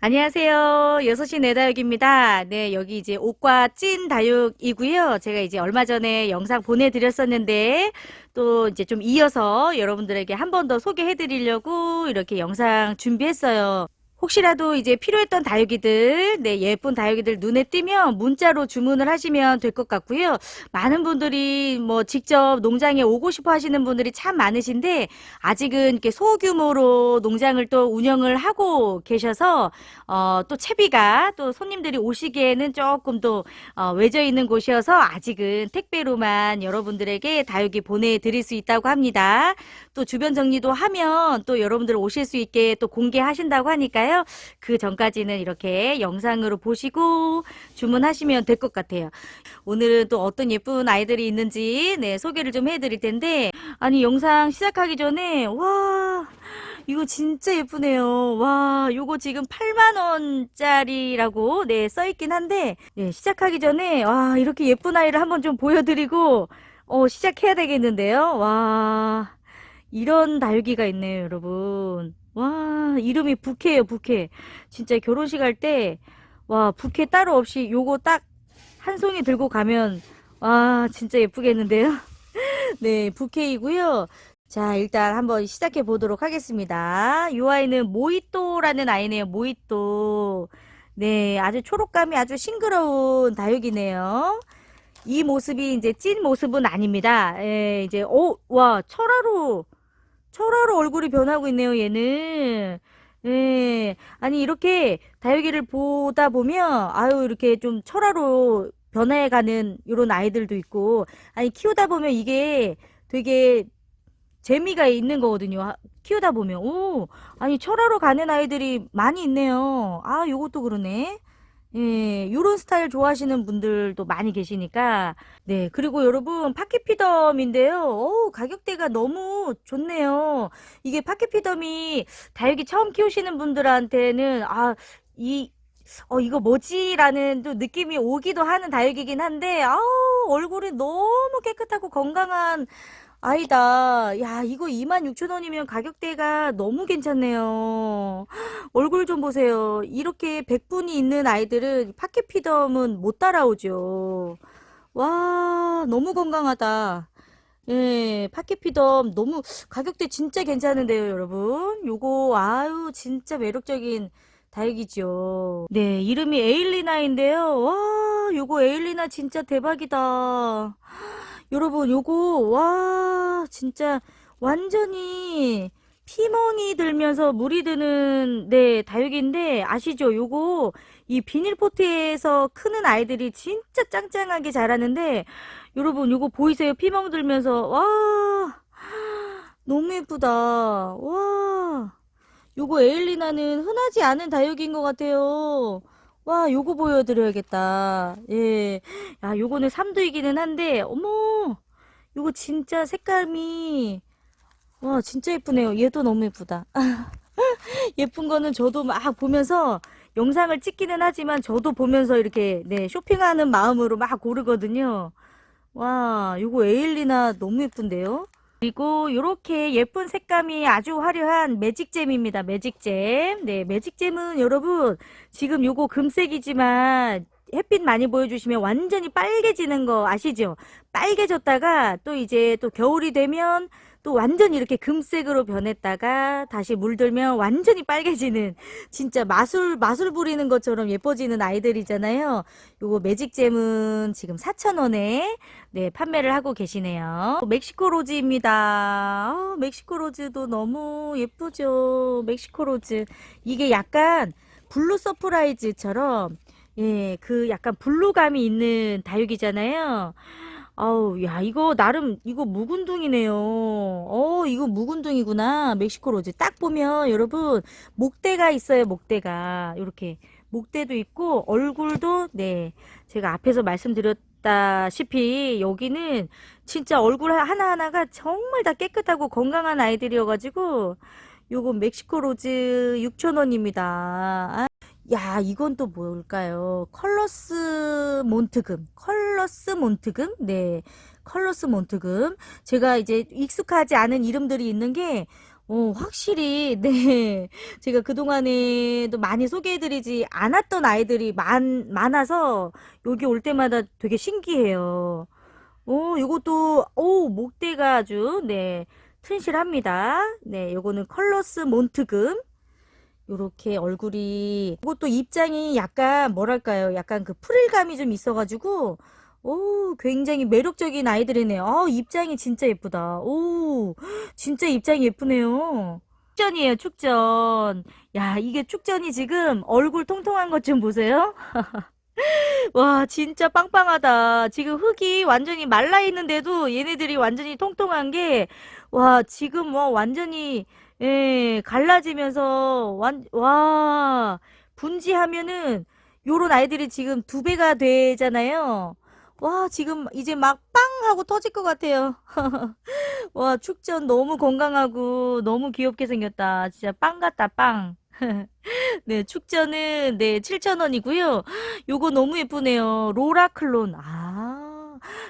안녕하세요. 6시 내다육입니다. 네, 여기 이제 옷과 찐 다육이고요. 제가 이제 얼마 전에 영상 보내드렸었는데, 또 이제 좀 이어서 여러분들에게 한 번 더 소개해드리려고 이렇게 영상 준비했어요. 혹시라도 이제 필요했던 다육이들, 네, 예쁜 다육이들 눈에 띄면 문자로 주문을 하시면 될 것 같고요. 많은 분들이 뭐 직접 농장에 오고 싶어 하시는 분들이 참 많으신데, 아직은 이렇게 소규모로 농장을 또 운영을 하고 계셔서, 어, 또 채비가 또 손님들이 오시기에는 조금 또, 어, 외져 있는 곳이어서 아직은 택배로만 여러분들에게 다육이 보내드릴 수 있다고 합니다. 또 주변 정리도 하면 또 여러분들 오실 수 있게 또 공개하신다고 하니까요. 그 전까지는 이렇게 영상으로 보시고 주문하시면 될 것 같아요. 오늘은 또 어떤 예쁜 아이들이 있는지 네, 소개를 좀 해드릴 텐데 아니 영상 시작하기 전에 와 이거 진짜 예쁘네요. 와, 요거 지금 8만 원짜리라고, 네, 써있긴 한데, 네, 시작하기 전에, 와, 이렇게 예쁜 아이를 한번 좀 보여드리고, 어, 시작해야 되겠는데요. 와, 이런 다육이가 있네요, 여러분. 와, 이름이 부케예요, 부케. 진짜 결혼식 할 때, 와, 부케 따로 없이 요거 딱 한 송이 들고 가면, 와, 진짜 예쁘겠는데요? 네, 부케이고요. 자, 일단 한번 시작해 보도록 하겠습니다. 이 아이는 모히또라는 아이네요, 모히또. 네, 아주 초록감이 아주 싱그러운 다육이네요. 이 모습이 이제 찐 모습은 아닙니다. 예, 이제, 오, 와, 철화로, 철화로 얼굴이 변하고 있네요, 얘는. 예, 아니, 이렇게 다육이를 보다 보면, 아유, 이렇게 좀 철화로 변해가는 이런 아이들도 있고, 아니, 키우다 보면 이게 되게 재미가 있는 거거든요. 하- 키우다 보면. 오, 아니, 철화로 가는 아이들이 많이 있네요. 아, 요것도 그러네. 예, 요런 스타일 좋아하시는 분들도 많이 계시니까. 네, 그리고 여러분, 파키피덤인데요. 오, 가격대가 너무 좋네요. 이게 파키피덤이 다육이 처음 키우시는 분들한테는, 아, 이, 어, 이거 뭐지 라는 또 느낌이 오기도 하는 다육이긴 한데, 아우, 얼굴이 너무 깨끗하고 건강한 아이다. 야, 이거 26,000원이면 가격대가 너무 괜찮네요. 얼굴 좀 보세요. 이렇게 100분이 있는 아이들은 파키피덤은 못 따라오죠. 와, 너무 건강하다. 예, 파키피덤 너무 가격대 진짜 괜찮은데요, 여러분. 요거 아유 진짜 매력적인 다육이죠. 네, 이름이 에일리나인데요. 와, 요거 에일리나 진짜 대박이다. 여러분, 요거 와, 진짜 완전히 피멍이 들면서 물이 드는 네, 다육인데 아시죠? 요거 이 비닐포트에서 크는 아이들이 진짜 짱짱하게 자라는데 여러분 요거 보이세요? 피멍 들면서 와 너무 예쁘다. 와 요거 에일리나는 흔하지 않은 다육인 것 같아요. 와 요거 보여드려야겠다. 예, 야 요거는 삼두이기는 한데 어머 요거 진짜 색감이 와 진짜 예쁘네요. 얘도 너무 예쁘다. 예쁜 거는 저도 막 보면서 영상을 찍기는 하지만 저도 보면서 이렇게 네 쇼핑하는 마음으로 막 고르거든요. 와, 요거 에일리나 너무 예쁜데요? 그리고 요렇게 예쁜 색감이 아주 화려한 매직잼입니다. 매직잼. 네, 매직잼은 여러분 지금 요거 금색이지만 햇빛 많이 보여주시면 완전히 빨개지는 거 아시죠? 빨개졌다가 또 이제 또 겨울이 되면 또 완전히 이렇게 금색으로 변했다가 다시 물들면 완전히 빨개지는 진짜 마술 마술 부리는 것처럼 예뻐지는 아이들이잖아요. 요거 매직잼은 지금 4,000원에 네, 판매를 하고 계시네요. 멕시코 로즈입니다. 아, 멕시코 로즈도 너무 예쁘죠. 멕시코 로즈. 이게 약간 블루 서프라이즈처럼 예, 그 약간 블루감이 있는 다육이잖아요. 아우, 야, 이거 나름 이거 묵은둥이네요. 어, 이거 묵은둥이구나. 멕시코 로즈. 딱 보면 여러분 목대가 있어요. 목대가. 이렇게 목대도 있고 얼굴도 네. 제가 앞에서 말씀드렸다시피 여기는 진짜 얼굴 하나하나가 정말 다 깨끗하고 건강한 아이들이어가지고 요거 멕시코 로즈 6,000원입니다. 아, 야, 이건 또 뭘까요? 컬러스 몬트금. 컬러스 몬트금? 네. 컬러스 몬트금. 제가 이제 익숙하지 않은 이름들이 있는 게, 어, 확실히, 네. 제가 그동안에도 많이 소개해드리지 않았던 아이들이 많, 많아서 여기 올 때마다 되게 신기해요. 어, 요것도, 오, 목대가 아주, 네, 튼실합니다. 네, 요거는 컬러스 몬트금. 요렇게 얼굴이, 이것도 입장이 약간, 뭐랄까요. 약간 그 프릴감이 좀 있어가지고, 오, 굉장히 매력적인 아이들이네요. 아, 입장이 진짜 예쁘다. 오, 진짜 입장이 예쁘네요. 축전이에요, 축전. 야, 이게 축전이 지금 얼굴 통통한 것 좀 보세요. 와, 진짜 빵빵하다. 지금 흙이 완전히 말라 있는데도 얘네들이 완전히 통통한 게, 와, 지금 뭐 완전히, 예, 갈라지면서, 완, 와, 분지하면은, 요런 아이들이 지금 두 배가 되잖아요. 와, 지금 이제 막 빵! 하고 터질 것 같아요. 와, 축전 너무 건강하고 너무 귀엽게 생겼다. 진짜 빵 같다, 빵. 네, 축전은 네, 7,000원이고요. 요거 너무 예쁘네요. 로라 클론. 아,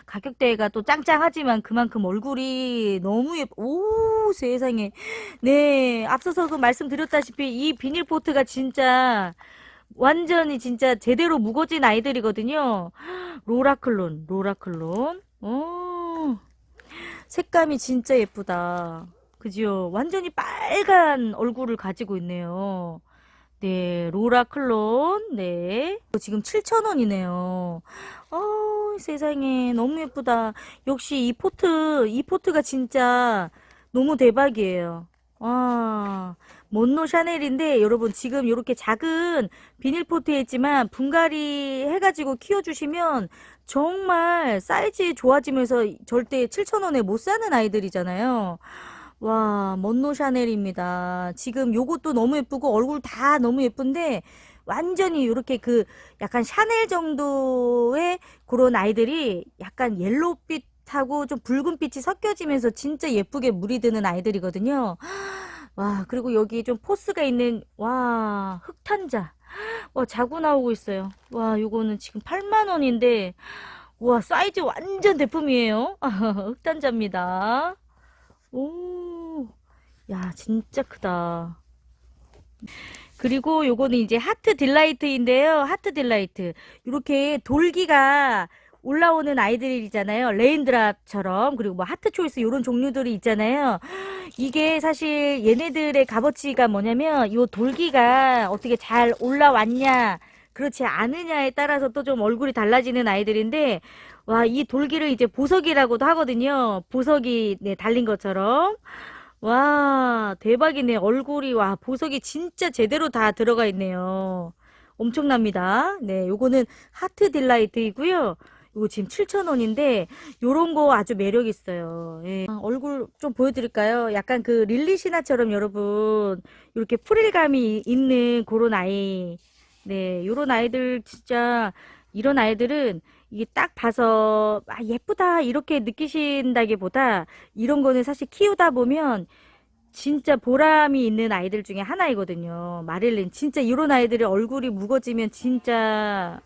가격대가 또 짱짱하지만 그만큼 얼굴이 너무 예쁘, 오, 세상에. 네, 앞서서도 말씀드렸다시피 이 비닐포트가 진짜 완전히 진짜 제대로 묵어진 아이들이거든요. 로라클론, 로라클론. 오, 색감이 진짜 예쁘다. 그지요? 완전히 빨간 얼굴을 가지고 있네요. 네, 로라 클론. 네. 지금 7,000원이네요. 어, 세상에. 너무 예쁘다. 역시 이 포트, 이 포트가 진짜 너무 대박이에요. 와, 몬노 샤넬인데 여러분 지금 이렇게 작은 비닐 포트에 있지만 분갈이 해가지고 키워주시면 정말 사이즈 좋아지면서 절대 7,000원에 못 사는 아이들이잖아요. 와, 먼노 샤넬입니다. 지금 요것도 너무 예쁘고 얼굴 다 너무 예쁜데 완전히 이렇게 그 약간 샤넬 정도의 그런 아이들이 약간 옐로우빛하고 좀 붉은빛이 섞여지면서 진짜 예쁘게 물이 드는 아이들이거든요. 와, 그리고 여기 좀 포스가 있는 와, 흑탄자. 와, 자고 나오고 있어요. 와, 요거는 지금 8만 원인데 와, 사이즈 완전 대품이에요. 흑탄자입니다. 오, 야, 진짜 크다. 그리고 요거는 이제 하트 딜라이트인데요. 하트 딜라이트. 이렇게 돌기가 올라오는 아이들이잖아요. 레인드랍처럼. 그리고 뭐 하트 초이스 이런 종류들이 있잖아요. 이게 사실 얘네들의 값어치가 뭐냐면 요 돌기가 어떻게 잘 올라왔냐, 그렇지 않으냐에 따라서 또 좀 얼굴이 달라지는 아이들인데 와, 이 돌기를 이제 보석이라고도 하거든요. 보석이 네, 달린 것처럼. 와, 대박이네. 얼굴이, 와, 보석이 진짜 제대로 다 들어가 있네요. 엄청납니다. 네, 요거는 하트 딜라이트이고요. 요거 지금 7,000원인데, 요런 거 아주 매력 있어요. 예. 아, 얼굴 좀 보여드릴까요? 약간 그 릴리 시나처럼 여러분, 이렇게 프릴감이 있는 그런 아이. 네, 요런 아이들 진짜, 이런 아이들은 이게 딱 봐서 아, 예쁘다 이렇게 느끼신다기보다 이런 거는 사실 키우다 보면 진짜 보람이 있는 아이들 중에 하나이거든요. 마릴린 진짜 이런 아이들이 얼굴이 무거지면 진짜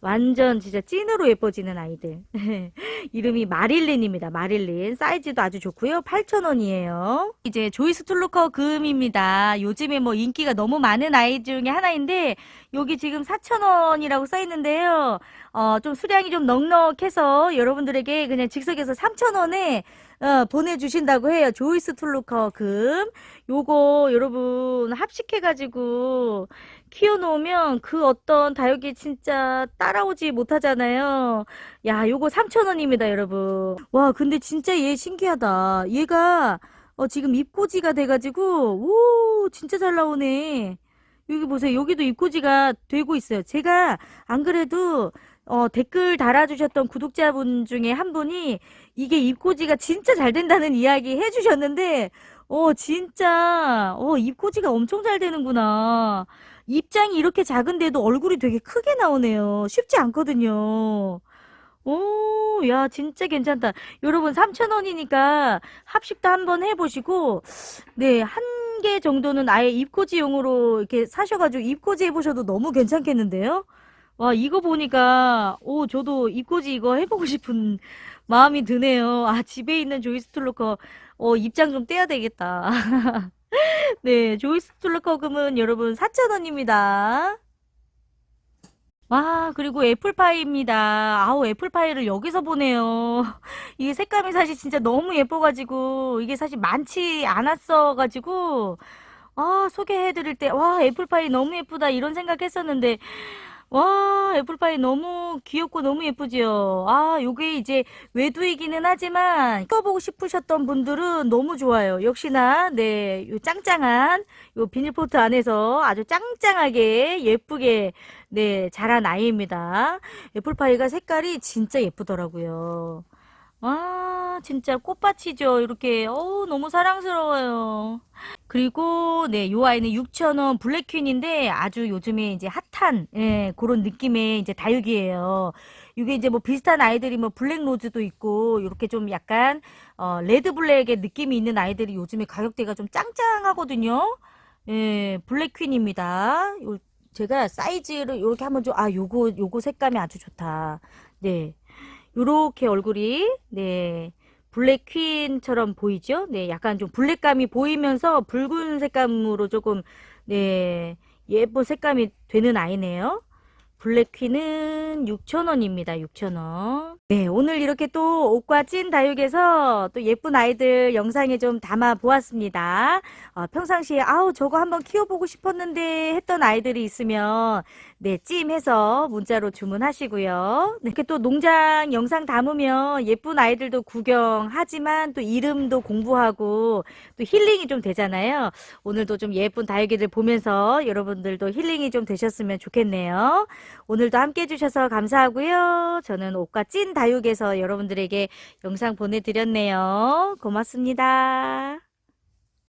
완전 진짜 찐으로 예뻐지는 아이들. 이름이 마릴린입니다. 마릴린. 사이즈도 아주 좋고요. 8,000원이에요. 이제 조이스 툴루커 금입니다. 요즘에 뭐 인기가 너무 많은 아이 중에 하나인데 여기 지금 4,000원이라고 써 있는데요. 어, 좀 수량이 좀 넉넉해서 여러분들에게 그냥 즉석에서 3,000원에 어, 보내주신다고 해요. 조이스 툴루커 금. 요거 여러분 합식해가지고 키워놓으면 그 어떤 다육이 진짜 따라오지 못하잖아요. 야, 요거 3,000원입니다, 여러분. 와, 근데 진짜 얘 신기하다. 얘가 어, 지금 입꼬지가 돼가지고, 오, 진짜 잘 나오네. 여기 보세요. 여기도 입꼬지가 되고 있어요. 제가 안 그래도 어, 댓글 달아주셨던 구독자분 중에 한 분이 이게 입꼬지가 진짜 잘 된다는 이야기 해주셨는데, 어, 진짜, 어, 입꼬지가 엄청 잘 되는구나. 입장이 이렇게 작은데도 얼굴이 되게 크게 나오네요. 쉽지 않거든요. 오, 야, 진짜 괜찮다. 여러분, 3,000원이니까 합식도 한번 해보시고, 네, 한 개 정도는 아예 입꼬지용으로 이렇게 사셔가지고 입꼬지 해보셔도 너무 괜찮겠는데요? 와, 이거 보니까, 오, 저도 입꼬지 이거 해보고 싶은 마음이 드네요. 아, 집에 있는 조이스 툴로커, 어, 입장 좀 떼야 되겠다. 네, 조이스 툴러커금은 여러분 4,000원입니다. 와, 그리고 애플파이입니다. 아우, 애플파이를 여기서 보네요. 이게 색감이 사실 진짜 너무 예뻐가지고, 이게 사실 많지 않았어가지고, 아, 소개해드릴 때, 와, 애플파이 너무 예쁘다, 이런 생각 했었는데, 와, 애플파이 너무 귀엽고 너무 예쁘지요. 아, 요게 이제 외두이기는 하지만 껴보고 싶으셨던 분들은 너무 좋아요. 역시나, 네, 요 짱짱한 요 비닐포트 안에서 아주 짱짱하게 예쁘게, 네, 자란 아이입니다. 애플파이가 색깔이 진짜 예쁘더라고요. 아, 진짜 꽃밭이죠. 이렇게, 어우, 너무 사랑스러워요. 그리고 네, 요 아이는 6,000원 블랙퀸인데 아주 요즘에 이제 핫한 예, 그런 느낌의 이제 다육이에요. 이게 이제 뭐 비슷한 아이들이 뭐 블랙 로즈도 있고 이렇게 좀 약간 어, 레드 블랙의 느낌이 있는 아이들이 요즘에 가격대가 좀 짱짱하거든요. 예, 블랙퀸입니다. 요 제가 사이즈를 요렇게 한번 좀 아, 요거 요거 색감이 아주 좋다. 네. 요렇게 얼굴이 네. 블랙 퀸처럼 보이죠? 네, 약간 좀 블랙감이 보이면서 붉은 색감으로 조금 네, 예쁜 색감이 되는 아이네요. 블랙 퀸은 6,000원입니다. 6,000원. 네, 오늘 이렇게 또 옷과 찐 다육에서 또 예쁜 아이들 영상에 좀 담아 보았습니다. 어, 평상시에 아우 저거 한번 키워보고 싶었는데 했던 아이들이 있으면 네, 찜해서 문자로 주문하시고요. 네, 이렇게 또 농장 영상 담으면 예쁜 아이들도 구경하지만 또 이름도 공부하고 또 힐링이 좀 되잖아요. 오늘도 좀 예쁜 다육이들 보면서 여러분들도 힐링이 좀 되셨으면 좋겠네요. 오늘도 함께 해주셔서 감사하고요. 저는 옷과 찐 다육에서 여러분들에게 영상 보내드렸네요. 고맙습니다.